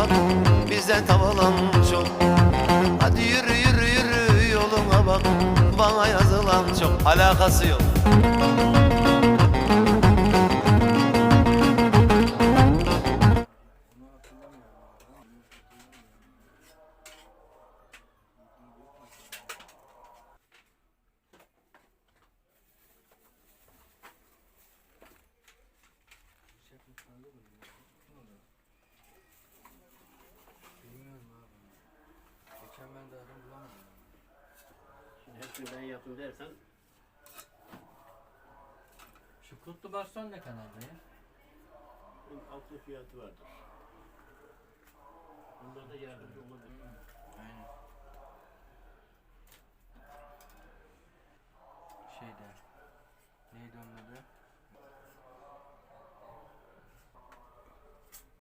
bak bizden tavalan çok Hadi yürü yürü yürü yoluna bak Bana yazılan çok alakası yok Geçen ben de aradım bulamadım. Şimdi hepsini ben yaptım dersen Şu kutlu baston ne kadardı ya? bunun altı fiyatı vardır. Bunda da yardımcı olabilir. Aynen. Şeyde.